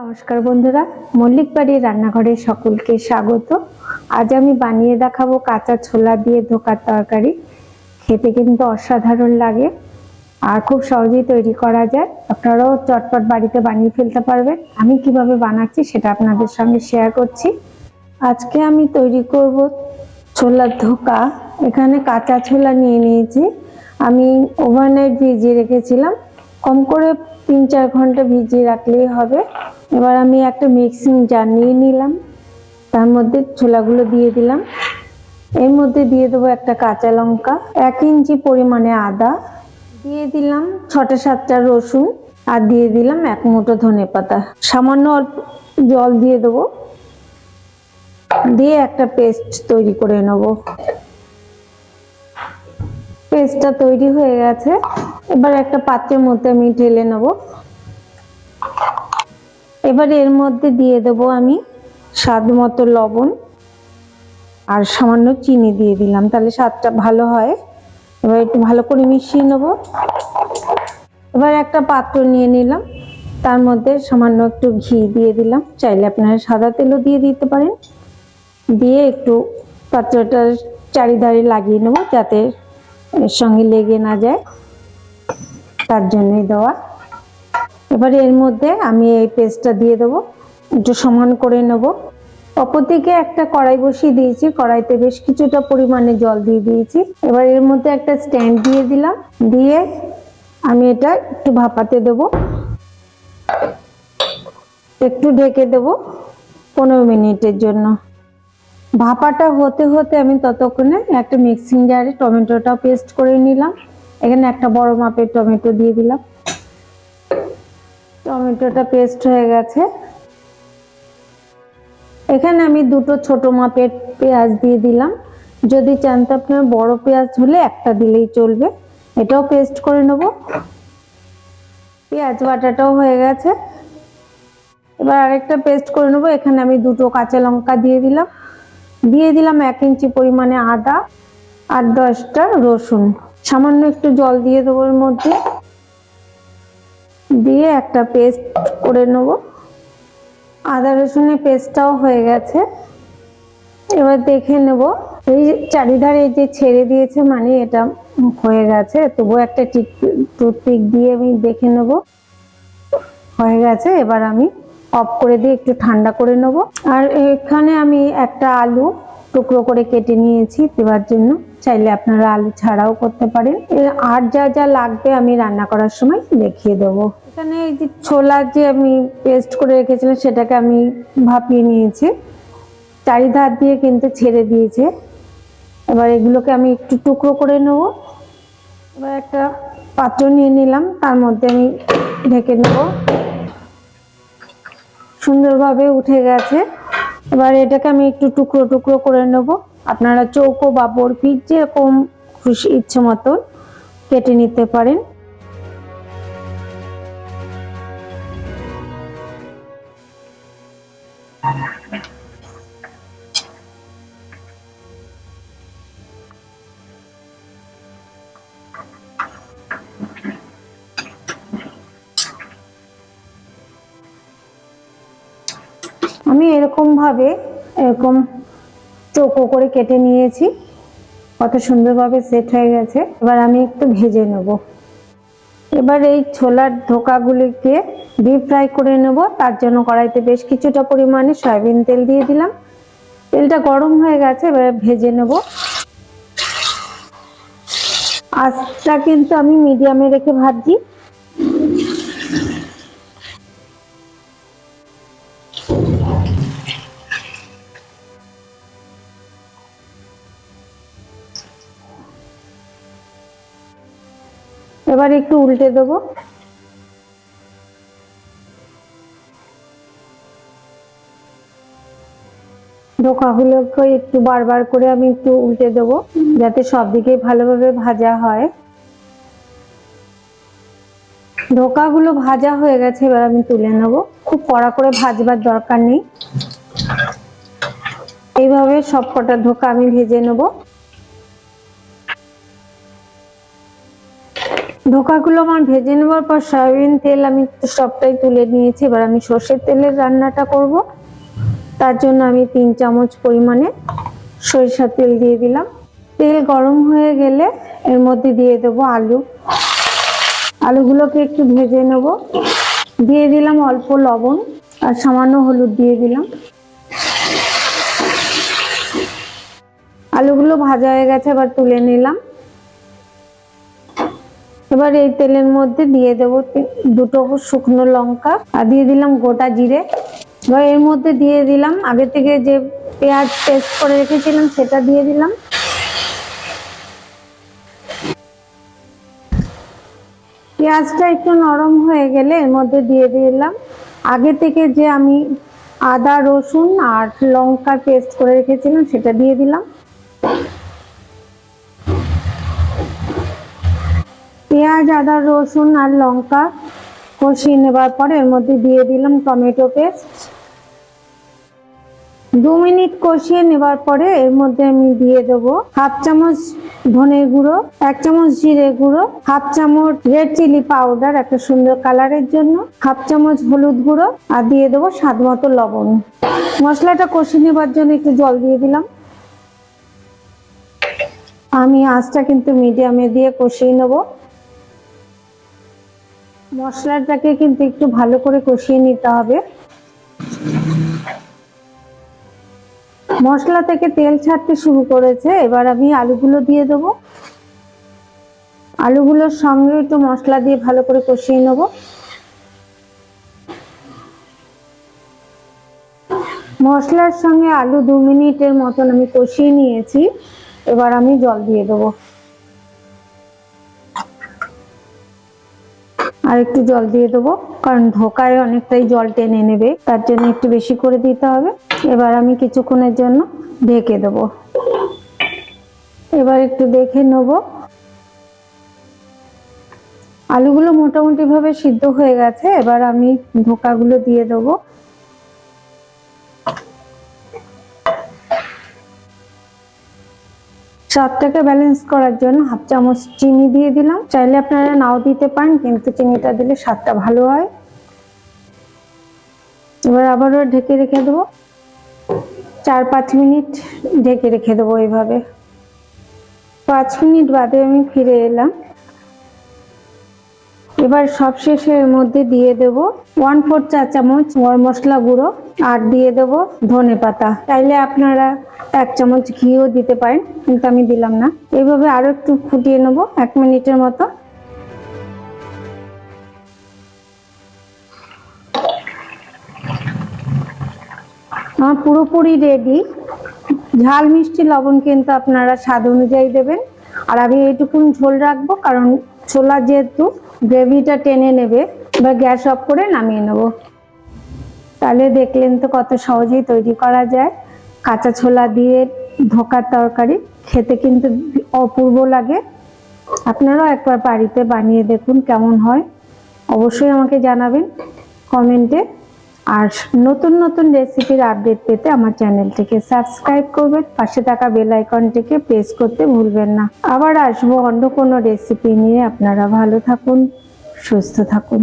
নমস্কার বন্ধুরা মল্লিক বাড়ির রান্নাঘরে সকলকে স্বাগত। আজ আমি বানিয়ে দেখাবো কাঁচা ছোলা দিয়ে ধোকার তরকারি। খেতে কিন্তু অসাধারণ লাগে আর খুব সহজেই তৈরি করা যায়। আপনারাও চটপট বাড়িতে বানিয়ে ফেলতে পারবেন। আমি কীভাবে বানাচ্ছি সেটা আপনাদের সঙ্গে শেয়ার করছি। আজকে আমি তৈরি করব ছোলার ধোকা। এখানে কাঁচা ছোলা নিয়ে নিয়েছি। আমি ওভারনাইট ভিজিয়ে রেখেছিলাম। কম করে তিন চার ঘণ্টা ভিজিয়ে রাখলেই হবে। এবার আমি একটা মিক্সিং জার নিয়ে নিলাম। তার মধ্যে ছোলাগুলো দিয়ে দিলাম। এর মধ্যে দিয়ে দেবো একটা কাঁচা লঙ্কা, এক ইঞ্চি পরিমাণে আদা। দিয়ে দিলাম ছটা সাতটা রসুন আর দিয়ে দিলাম এক মুঠো ধনে পাতা। সামান্য অল্প জল দিয়ে দেবো। দিয়ে একটা পেস্ট তৈরি করে নেব। পেস্টটা তৈরি হয়ে গেছে। এবার একটা পাত্রের মধ্যে আমি ঢেলে নেব। এবার এর মধ্যে দিয়ে দেব আমি স্বাদ মতো লবণ আর সামান্য চিনি দিয়ে দিলাম, তাহলে স্বাদটা ভালো হয়। এবার একটু ভালো করে মিশিয়ে নেব। এবার একটা পাত্র নিয়ে নিলাম, তার মধ্যে সামান্য একটু ঘি দিয়ে দিলাম, চাইলে আপনারা সাদা তেলও দিয়ে দিতে পারেন। দিয়ে একটু পাত্রটার চারিধারে লাগিয়ে নেব যাতে এর সঙ্গে লেগে না যায়। তার জন্যই দেওয়া। এবারে এর মধ্যে আমি এই পেস্টটা দিয়ে দেবো। একটু সমান করে নেব। অপরদিকে একটা কড়াই বসিয়ে দিয়েছি। কড়াইতে বেশ কিছুটা পরিমাণে জল দিয়ে দিয়েছি। এবার এর মধ্যে একটা স্ট্যান্ড দিয়ে দিলাম। দিয়ে আমি এটা একটু ভাপাতে দেব। একটু ঢেকে দেব পনেরো মিনিটের জন্য। ভাপাটা হতে হতে আমি ততক্ষণে একটা মিক্সিং জারে টমেটোটা পেস্ট করে নিলাম। এখানে একটা বড় মাপের টমেটো দিয়ে দিলাম। টমেটোটা পেস্ট হয়ে গেছে। এখানে আমি দুটো ছোট মাপের পেঁয়াজ দিয়ে দিলাম। যদি চান তো আপনার বড় পেঁয়াজ হলে একটা দিলেই চলবে। এটাও পেস্ট করে নেব। পেঁয়াজ বাটাটাও হয়ে গেছে। এবার আরেকটা পেস্ট করে নেব। এখানে আমি দুটো কাঁচা লঙ্কা দিয়ে দিলাম। দিয়ে দিলাম এক ইঞ্চি পরিমাণে আদা আর দশটা রসুন। সামান্য একটু জল দিয়ে দেবো এর মধ্যে। দিয়ে একটা পেস্ট করে নেব। আদা রসুনের পেস্টটাও হয়ে গেছে। এবার দেখে নেব। এই চারিধারে যে ছেড়ে দিয়েছে মানে এটা হয়ে গেছে। তবু একটা টিক টুথপিক দিয়ে আমি দেখে নেব। হয়ে গেছে, এবার আমি অফ করে দিয়ে একটু ঠান্ডা করে নেব। আর এখানে আমি একটা আলু টুকরো করে কেটে নিয়েছি দেওয়ার জন্য। চাইলে আপনারা আলু ছাড়াও করতে পারেন। আর যা যা লাগবে আমি রান্না করার সময় দেখিয়ে দেবো। এখানে এই যে ছোলার যে আমি পেস্ট করে রেখেছিলাম, সেটাকে আমি ভাপিয়ে নিয়েছি। চারিধার দিয়ে কিন্তু ছেড়ে দিয়েছে। এবার এগুলোকে আমি একটু টুকরো করে নেব। এবার একটা পাত্র নিয়ে নিলাম, তার মধ্যে আমি ঢেকে নেব। সুন্দরভাবে উঠে গেছে। এবার এটাকে আমি একটু টুকরো টুকরো করে নেব। আপনারা চৌকো বা বরফি যেরকম খুশি ইচ্ছে মতন কেটে নিতে পারেন। আমি এরকম ভাবে এরকম চৌকো করে কেটে নিয়েছি। কত সুন্দরভাবে সেট হয়ে গেছে। এবার আমি একটু ভেজে নেব। এবার এই ছোলার ধোকাগুলিকে ডিপ ফ্রাই করে নেব। তার জন্য কড়াইতে বেশ কিছুটা পরিমাণে সয়াবিন তেল দিয়ে দিলাম। তেলটা গরম হয়ে গেছে, এবার ভেজে নেব। আঁচটা কিন্তু আমি মিডিয়ামে রেখে ভাজছি। এবার একটু উল্টে দেবো। ধোকাগুলোকে একটু বারবার করে আমি একটু উল্টে দেবো, যাতে সব দিকে ভালোভাবে ভাজা হয়। ধোকাগুলো ভাজা হয়ে গেছে, এবার আমি তুলে নেব। খুব কড়া করে ভাজবার দরকার নেই। এইভাবে সব কটা ঢোকা আমি ভেজে নেব। ধোকাগুলো আমার ভেজে নেওয়ার পর সয়াবিন তেল আমি সবটাই তুলে নিয়েছি। এবার আমি সর্ষের তেলের রান্নাটা করব। তার জন্য আমি তিন চামচ পরিমাণে সরিষার তেল দিয়ে দিলাম। তেল গরম হয়ে গেলে এর মধ্যে দিয়ে দেব আলু। আলুগুলোকে একটু ভেজে নেব। দিয়ে দিলাম অল্প লবণ আর সামান্য হলুদ দিয়ে দিলাম। আলুগুলো ভাজা হয়ে গেছে, এবার তুলে নিলাম। এবার এই তেলের মধ্যে দিয়ে দেবো দুটো শুকনো লঙ্কা আর দিয়ে দিলাম গোটা জিরে। এবার এর মধ্যে দিয়ে দিলাম, আগে থেকে যে পেঁয়াজ পেস্ট করে রেখেছিলাম সেটা দিয়ে দিলাম। পেঁয়াজটা একটু নরম হয়ে গেলে এর মধ্যে দিয়ে দিলাম। আগে থেকে যে আমি আদা, রসুন আর লঙ্কার পেস্ট করে রেখেছিলাম সেটা দিয়ে দিলাম। পেঁয়াজ, আদা, রসুন আর লঙ্কা কষিয়ে নেবার পরে এর মধ্যে দিয়ে দিলাম টমেটো পেস্ট। দু মিনিট কষিয়ে নেবার পরে এর মধ্যে আমি দিয়ে দেবো হাফ চামচ ধনে গুঁড়ো, এক চামচ জিরে গুঁড়ো, হাফ চামচ রেড চিলি পাউডার একটা সুন্দর কালারের জন্য, হাফ চামচ হলুদ গুঁড়ো আর দিয়ে দেবো স্বাদ মতো লবণ। মশলাটা কষিয়ে নেবার জন্য একটু জল দিয়ে দিলাম। আমি আঁচটা কিন্তু মিডিয়ামে দিয়ে কষিয়ে নেব। মশলাটাকে কিন্তু একটু ভালো করে কষিয়ে নিতে হবে। মশলা থেকে তেল ছাড়তে শুরু করেছে, এবার আমি আলুগুলো দিয়ে দেবো। আলুগুলোর সঙ্গে একটু মশলা দিয়ে ভালো করে কষিয়ে নেব। মশলার সঙ্গে আলু দু মিনিটের মতন আমি কষিয়ে নিয়েছি। এবার আমি জল দিয়ে দেবো। আর একটু জল দিয়ে দেবো, কারণ ধোকায় অনেকটাই জল টেনে নেবে, তার জন্য একটু বেশি করে দিতে হবে। এবার আমি কিছুক্ষণের জন্য ঢেকে দেবো। এবার একটু দেখে নেব। আলুগুলো মোটামুটিভাবে সিদ্ধ হয়ে গেছে, এবার আমি ধোকাগুলো দিয়ে দেবো। স্বাদটাকে ব্যালেন্স করার জন্য হাফ চামচ চিনি দিয়ে দিলাম। চাইলে আপনারা নাও দিতে পারেন, কিন্তু চিনিটা দিলে স্বাদটা ভালো হয়। এবার আবারও ঢেকে রেখে দেবো। চার পাঁচ মিনিট ঢেকে রেখে দেবো এইভাবে। পাঁচ মিনিট বাদে আমি ফিরে এলাম। এবার সবশেষে এর মধ্যে দিয়ে দেব ওয়ান ফোর চা চামচ মশলা গুঁড়ো আর দিয়ে দেব ধনে পাতা। চাইলে আপনারা এক চামচ ঘিও দিতে পারেন, কিন্তু আমি দিলাম না। এইভাবে আরও একটু ফুটিয়ে নেব এক মিনিটের মতো। আমার পুরোপুরি রেডি ঝাল মিষ্টি লবণ কিন্তু আপনারা স্বাদ অনুযায়ী দেবেন। আর আমি এইটুকুন ঝোল রাখব, কারণ ছোলা যেহেতু গ্রেভিটা টেনে নেবে এবার গ্যাস অফ করে নামিয়ে নেব। তাহলে দেখলেন তো কত সহজেই তৈরি করা যায়। কাঁচা ছোলা দিয়ে ধোকার তরকারি খেতে কিন্তু অপূর্ব লাগে। আপনারাও একবার বাড়িতে বানিয়ে দেখুন কেমন হয়। অবশ্যই আমাকে জানাবেন কমেন্টে। আর নতুন নতুন রেসিপির আপডেট পেতে আমার চ্যানেলটিকে সাবস্ক্রাইব করবেন, পাশে থাকা বেল আইকনটিকে প্রেস করতে ভুলবেন না। আবার আসব অন্য কোনো রেসিপি নিয়ে। আপনারা ভালো থাকুন, সুস্থ থাকুন।